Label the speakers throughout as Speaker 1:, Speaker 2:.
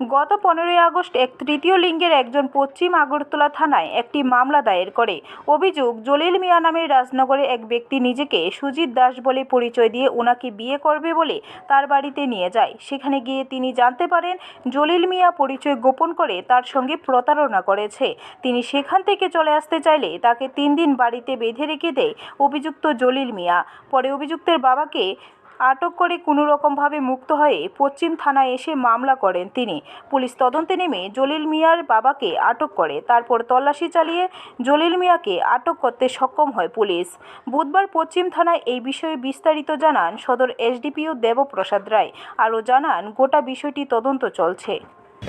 Speaker 1: গত পনেরোই আগস্ট এক তৃতীয় লিঙ্গের একজন পশ্চিম আগরতলা থানায় একটি মামলা দায়ের করে। অভিযোগ, জলিল মিয়া নামের রাজনগরে এক ব্যক্তি নিজেকে সুজিত দাস বলে পরিচয় দিয়ে ওনাকে বিয়ে করবে বলে তার বাড়িতে নিয়ে যায়। সেখানে গিয়ে তিনি জানতে পারেন, জলিল মিয়া পরিচয় গোপন করে তার সঙ্গে প্রতারণা করেছে। তিনি সেখান থেকে চলে আসতে চাইলে তাকে তিন দিন বাড়িতে বেঁধে রেখে দেয় অভিযুক্ত জলিল মিয়া। পরে অভিযুক্তের বাবাকে আটক করে কোনো রকমভাবে মুক্ত হয়ে পশ্চিম থানায় এসে মামলা করেন তিনি। পুলিশ তদন্তে নেমে জলিল মিয়ার বাবাকে আটক করে, তারপর তল্লাশি চালিয়ে জলিল মিয়াকে আটক করতে সক্ষম হয় পুলিশ। বুধবার পশ্চিম থানায় এই বিষয়ে বিস্তারিত জানান সদর এসডিপিও দেবপ্রসাদ রায়। আরও জানান, গোটা বিষয়টি তদন্ত চলছে।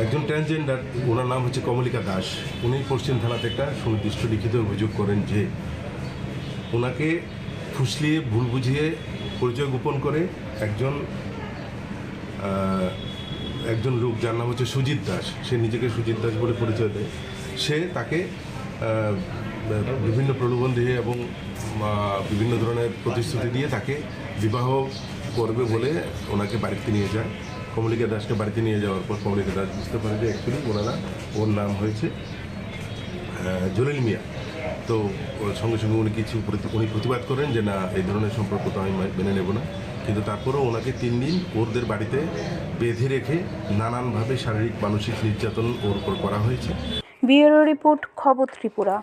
Speaker 2: একজন ট্রান্সজেন্ডার ওনার নাম হচ্ছে কমলিকা দাস। উনি পশ্চিম থানাতে একটা সুনির্দিষ্ট লিখিত অভিযোগ করেন যে, ওনাকে ফুসলিয়ে, ভুল বুঝিয়ে পরিচয় গোপন করে একজন একজন লোক যার নাম হচ্ছে সুজিত দাস। সে নিজেকে সুজিত দাস বলে পরিচয় দেয়। সে তাকে বিভিন্ন প্রলোভন দিয়ে এবং বিভিন্ন ধরনের প্রতিশ্রুতি দিয়ে তাকে বিবাহ করবে বলে ওনাকে বাড়িতে নিয়ে যায়। কমলিকা দাসকে বাড়িতে নিয়ে যাওয়ার পর কমলিকা দাস বুঝতে পারে যে অ্যাকচুয়ালি ওনারা ওর নাম হয়েছে জলিল মিয়া। তো সঙ্গে সঙ্গে উনি কিছু উনি প্রতিবাদ করেন যে, না, এই ধরনের সম্পর্ক তো আমি মেনে নেব না। কিন্তু তারপরেও ওনাকে তিন দিন ওরদের বাড়িতে বেঁধে রেখে নানানভাবে শারীরিক, মানসিক নির্যাতন ওর উপর করা হয়েছে।
Speaker 1: ব্যুরো রিপোর্ট, খবর ত্রিপুরা।